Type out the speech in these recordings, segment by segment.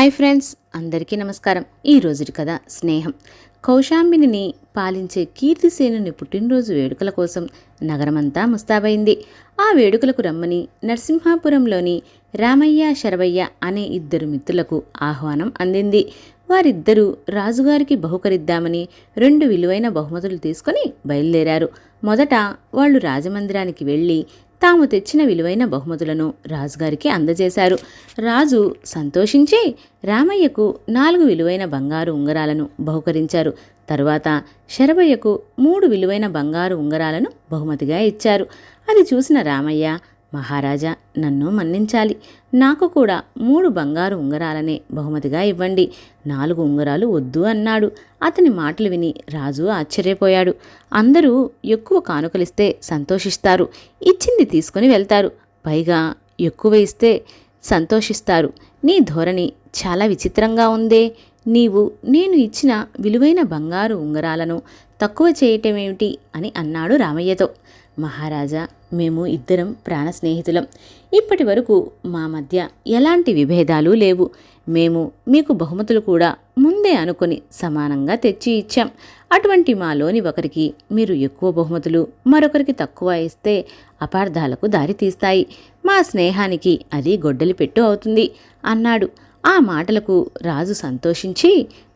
Hi friends అందరికీ నమస్కారం. ఈ రోజుటి కథ స్నేహం. కౌశాంబిని పాలించే కీర్తిసేనుని పుట్టినరోజు వేడుకల కోసం నగరమంతా ముస్తాబైంది. ఆ వేడుకలకు రమ్మని నరసింహాపురంలోని రామయ్య శరవయ్య అనే ఇద్దరు మిత్రులకు ఆహ్వానం అందింది. వారిద్దరూ రాజుగారికి బహుకరిద్దామని రెండు విలువైన బహుమతులు తీసుకొని బయలుదేరారు. మొదట వాళ్ళు రాజమందిరానికి వెళ్ళి తాము తెచ్చిన విలువైన బహుమతులను రాజుగారికి అందజేశారు. రాజు సంతోషించి రామయ్యకు నాలుగు విలువైన బంగారు ఉంగరాలను బహుకరించారు. తరువాత శరభయ్యకు మూడు విలువైన బంగారు ఉంగరాలను బహుమతిగా ఇచ్చారు. అది చూసిన రామయ్య మహారాజా నన్ను మన్నించాలి. నాకు కూడా మూడు బంగారు ఉంగరాలనే బహుమతిగా ఇవ్వండి. నాలుగు ఉంగరాలు వద్దు అన్నాడు. అతని మాటలు విని రాజు ఆశ్చర్యపోయాడు. అందరూ ఎక్కువ కానుకలిస్తే సంతోషిస్తారు. ఇచ్చింది తీసుకొని వెళ్తారు. పైగా ఎక్కువ ఇస్తే సంతోషిస్తారు. నీ ధోరణి చాలా విచిత్రంగా ఉందే. నీవు నేను ఇచ్చిన విలువైన బంగారు ఉంగరాలను తక్కువ చేయటమేమిటి అని అన్నాడు రామయ్యతో. మహారాజా మేము ఇద్దరం ప్రాణ స్నేహితులం. ఇప్పటి వరకు మా మధ్య ఎలాంటి విభేదాలు లేవు. మేము మీకు బహుమతులు కూడా ముందే అనుకొని సమానంగా తెచ్చి ఇచ్చాం. అటువంటి మాలోని ఒకరికి మీరు ఎక్కువ బహుమతులు మరొకరికి తక్కువ ఇస్తే అపార్థాలకు దారితీస్తాయి మా స్నేహానికి అది గొడ్డలి పెట్టు అవుతుంది అన్నాడు. ఆ మాటలకు రాజు సంతోషించి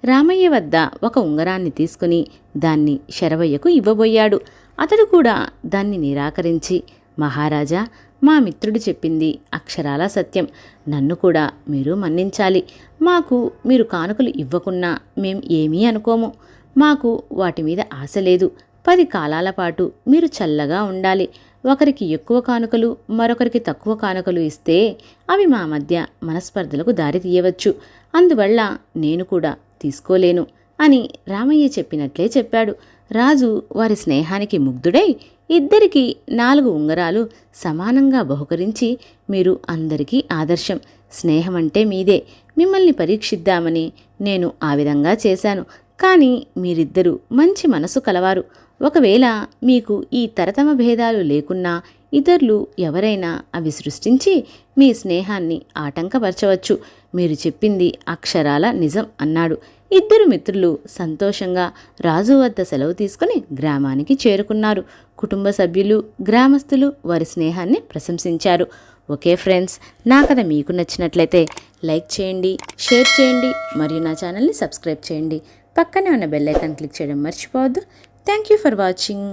రామయ్య వద్ద ఒక ఉంగరాన్ని తీసుకుని దాన్ని శరవయ్యకు ఇవ్వబోయాడు. అతడు కూడా దాన్ని నిరాకరించి మహారాజా మా మిత్రుడు చెప్పింది అక్షరాల సత్యం. నన్ను కూడా మీరు మన్నించాలి. మాకు మీరు కానుకలు ఇవ్వకున్నా మేం ఏమీ అనుకోము. మాకు వాటి మీద ఆశ లేదు. పది కాలాల పాటు మీరు చల్లగా ఉండాలి. ఒకరికి ఎక్కువ కానుకలు మరొకరికి తక్కువ కానుకలు ఇస్తే అవి మా మధ్య మనస్పర్ధలకు దారి తీయవచ్చు. అందువల్ల నేను కూడా తీసుకోలేను. అని రామయ్య చెప్పినట్లే చెప్పాడు. రాజు వారి స్నేహానికి ముగ్ధుడై ఇద్దరికి నాలుగు ఉంగరాలు సమానంగా బహుకరించి మీరు అందరికీ ఆదర్శం స్నేహం అంటే మీదే మిమ్మల్ని పరీక్షిద్దామని నేను ఆ విధంగా చేశాను. కానీ మీరిద్దరూ మంచి మనసు కలవారు. ఒకవేళ మీకు ఈ తరతమ భేదాలు లేకున్నా ఇతరులు ఎవరైనా అవి సృష్టించి మీ స్నేహాన్ని ఆటంకపరచవచ్చు. మీరు చెప్పింది అక్షరాల నిజం అన్నాడు. ఇద్దరు మిత్రులు సంతోషంగా రాజు వద్ద సెలవు తీసుకుని గ్రామానికి చేరుకున్నారు. కుటుంబ సభ్యులు గ్రామస్తులు వారి స్నేహాన్ని ప్రశంసించారు. ఓకే ఫ్రెండ్స్ నా కథ మీకు నచ్చినట్లయితే లైక్ చేయండి షేర్ చేయండి మరియు నా ఛానల్ని సబ్స్క్రైబ్ చేయండి. పక్కనే ఉన్న బెల్ ఐకాన్ క్లిక్ చేయడం మర్చిపోవద్దు. Thank you for watching